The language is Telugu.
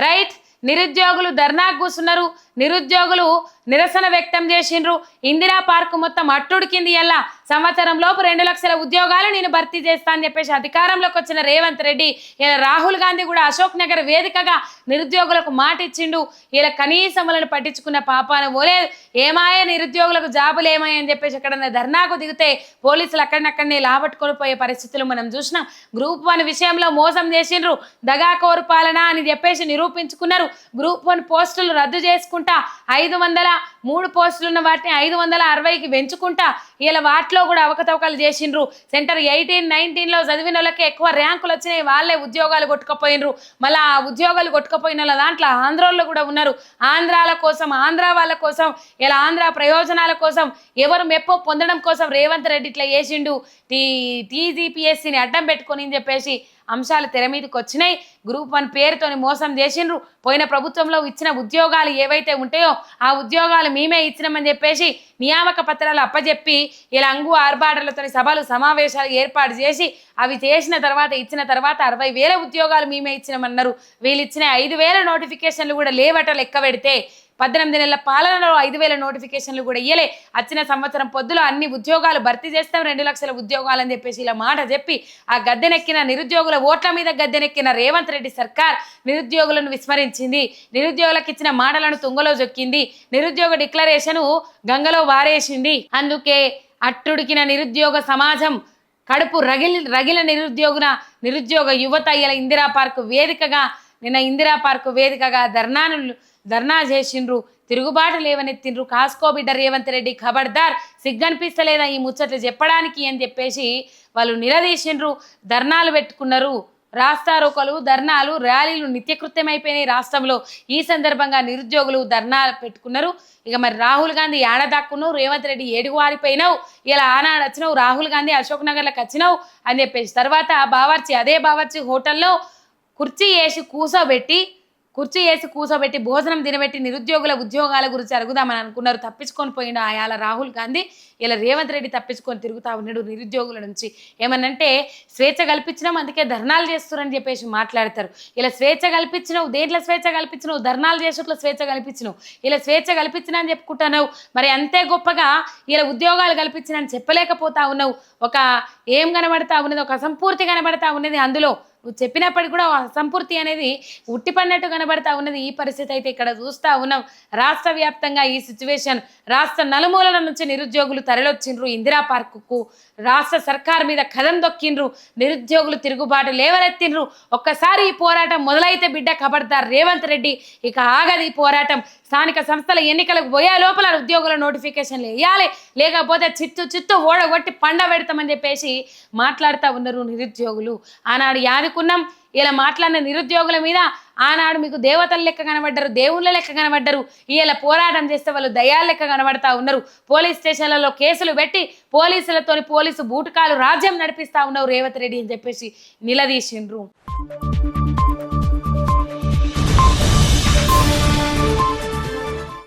రైట్ నిరుద్యోగులు ధర్నాకు కూర్చున్నారు నిరుద్యోగులు నిరసన వ్యక్తం చేసిండ్రు. ఇందిరా పార్క్ మొత్తం అట్టుడికింది ఎలా సంవత్సరం లోపు రెండు లక్షల ఉద్యోగాలు నేను భర్తీ చేస్తా అని చెప్పేసి అధికారంలోకి వచ్చిన రేవంత్ రెడ్డి ఇలా రాహుల్ గాంధీ కూడా అశోక్ నగర్ వేదికగా నిరుద్యోగులకు మాట ఇచ్చిండు. ఇలా కనీసం వాళ్ళని పట్టించుకున్న పాపాన ఓలేదు ఏమాయే నిరుద్యోగులకు జాబులు ఏమాయని చెప్పేసి ఎక్కడన్నా ధర్నాకు దిగితే పోలీసులు అక్కడినక్కడనే లాబట్టుకొని పోయే పరిస్థితులు మనం చూసినాం. గ్రూప్ వన్ విషయంలో మోసం చేసిండ్రు. దగాకోరు పాలన అని చెప్పేసి నిరూపించుకున్నారు. గ్రూప్ వన్ పోస్టులు రద్దు చేసుకుంటా ఐదు వందల మూడు పోస్టులు ఉన్న వాటిని ఐదు వందల అరవైకి పెంచుకుంటా. ఇలా వాటిలో కూడా అవకతవకలు చేసిండ్రు. సెంటర్ ఎయిటీన్ నైన్టీన్లో చదివిన వాళ్ళకి ఎక్కువ ర్యాంకులు వచ్చినాయి. వాళ్ళే ఉద్యోగాలు కొట్టుకపోయినరు మళ్ళీ ఆ ఉద్యోగాలు కొట్టుకపోయిన వాళ్ళ దాంట్లో ఆంధ్రోళ్ళు కూడా ఉన్నారు. ఆంధ్రాల కోసం ఆంధ్ర వాళ్ళ కోసం ఇలా ఆంధ్ర ప్రయోజనాల కోసం ఎవరు మెప్పో పొందడం కోసం రేవంత్ రెడ్డి ఇట్లా చేసిండు. టీ టీజీపీఎస్సీని అడ్డం పెట్టుకొని చెప్పేసి అంశాలు తెర మీదకి వచ్చినాయి. గ్రూప్ వన్ పేరుతోని మోసం చేసిండ్రు. పోయిన ప్రభుత్వంలో ఇచ్చిన ఉద్యోగాలు ఏవైతే ఉంటాయో ఆ ఉద్యోగాలు మేమే ఇచ్చినామని చెప్పేసి నియామక పత్రాలు అప్పజెప్పి ఇలా అంగు ఆర్బాటర్లతో సభలు సమావేశాలు ఏర్పాటు చేసి అవి చేసిన తర్వాత ఇచ్చిన తర్వాత అరవై వేల ఉద్యోగాలు మేమే ఇచ్చినామన్నారు. వీళ్ళు ఇచ్చిన ఐదు వేల నోటిఫికేషన్లు కూడా లేవట లెక్క పెడితే పద్దెనిమిది నెలల పాలనలో ఐదు వేల నోటిఫికేషన్లు కూడా ఇయ్యలే. వచ్చిన సంవత్సరం పొద్దులో అన్ని ఉద్యోగాలు భర్తీ చేస్తాం రెండు లక్షల ఉద్యోగాలు అని చెప్పేసి ఇలా మాట చెప్పి ఆ గద్దెనెక్కిన నిరుద్యోగుల ఓట్ల మీద గద్దెనెక్కిన రేవంత్ రెడ్డి సర్కార్ నిరుద్యోగులను విస్మరించింది. నిరుద్యోగులకు ఇచ్చిన మాటలను తుంగలో జొక్కింది. నిరుద్యోగ డిక్లరేషన్ గంగలో వారేసింది. అందుకే అట్టుడికిన నిరుద్యోగ సమాజం కడుపు రగిలి రగిల నిరుద్యోగున నిరుద్యోగ యువత ఇలా ఇందిరా పార్క్ వేదికగా నిన్న ఇందిరా పార్క్ వేదికగా ధర్నాను ధర్నా చేసిండ్రు. తిరుగుబాటు లేవనెత్తిండ్రు. కాస్కో బిడ్డ రేవంత్ రెడ్డి ఖబర్దార్. సిగ్గనిపిస్తలేదా ఈ ముచ్చట్లు చెప్పడానికి అని చెప్పేసి వాళ్ళు నిలదీసిండ్రు. ధర్నాలు పెట్టుకున్నారు. రాస్తారోకలు ధర్నాలు ర్యాలీలు నిత్యకృత్యమైపోయినాయి రాష్ట్రంలో. ఈ సందర్భంగా నిరుద్యోగులు ధర్నాలు పెట్టుకున్నారు. ఇక మరి రాహుల్ గాంధీ ఏడ దాక్కున్నావు? రేవంత్ రెడ్డి ఏడుగు వారిపోయినావు ఇలా ఆనాడు వచ్చినావు? రాహుల్ గాంధీ అశోక్ నగర్లకు వచ్చినావు? అని చెప్పేసి తర్వాత బావర్చి అదే బావర్చి హోటల్లో కుర్చీ వేసి కూసోబెట్టి కుర్చీ వేసి కూసోబెట్టి భోజనం తినబెట్టి నిరుద్యోగుల ఉద్యోగాల గురించి అడుగుదామని అనుకున్నారు. తప్పించుకొని పోయిండు ఆయాల రాహుల్ గాంధీ ఇలా రేవంత్ రెడ్డి తప్పించుకొని తిరుగుతా ఉన్నాడు నిరుద్యోగుల నుంచి. ఏమనంటే స్వేచ్ఛ కల్పించినాం అందుకే ధర్నాలు చేస్తున్నారని చెప్పేసి మాట్లాడతారు. ఇలా స్వేచ్ఛ కల్పించినావు దేంట్లో స్వేచ్ఛ కల్పించినావు? ధర్నాలు చేసేట్లో స్వేచ్ఛ కల్పించినావు. ఇలా స్వేచ్ఛ కల్పించిన అని చెప్పుకుంటున్నావు. మరి అంతే గొప్పగా ఇలా ఉద్యోగాలు కల్పించిన అని చెప్పలేకపోతా ఉన్నావు. ఒక ఏం కనబడతా ఉన్నది? ఒక అసంపూర్తి కనబడతా ఉన్నది అందులో. చెప్పినప్పటికీ కూడా సంపూర్తి అనేది ఉట్టిపడినట్టు కనబడతా ఉన్నది. ఈ పరిస్థితి అయితే ఇక్కడ చూస్తా ఉన్నాం. రాష్ట్ర వ్యాప్తంగా ఈ సిచ్యువేషన్ రాష్ట్ర నలుమూలల నుంచి నిరుద్యోగులు తరలొచ్చిండ్రు. ఇందిరా పార్కుకు రాష్ట్ర సర్కార్ మీద కథం దొక్కిండ్రు. నిరుద్యోగులు తిరుగుబాటు లేవనెత్తిండ్రు. ఒక్కసారి ఈ పోరాటం మొదలైతే బిడ్డ ఖబర్దార్ రేవంత్ రెడ్డి. ఇక ఆగది ఈ పోరాటం. స్థానిక సంస్థల ఎన్నికలకు పోయే లోపల ఉద్యోగుల నోటిఫికేషన్లు వేయాలి. లేకపోతే చిత్తు చిత్తు ఓడగొట్టి పండ పెడతామని చెప్పేసి మాట్లాడుతూ ఉన్నారు నిరుద్యోగులు. ఆనాడు అనుకున్నాం. ఇలా మాట్లాడిన నిరుద్యోగుల మీద ఆనాడు మీకు దేవతల లెక్క కనబడ్డారు దేవుళ్ళ లెక్క కనబడ్డారు. ఇలా పోరాటం చేస్తే వాళ్ళు దయాల లెక్క కనబడతా ఉన్నారు. పోలీస్ స్టేషన్లలో కేసులు పెట్టి పోలీసులతోని పోలీసు బూటకాలు రాజ్యం నడిపిస్తా ఉన్నారు రేవంత్ రెడ్డి అని చెప్పేసి నిలదీసిండ్రు.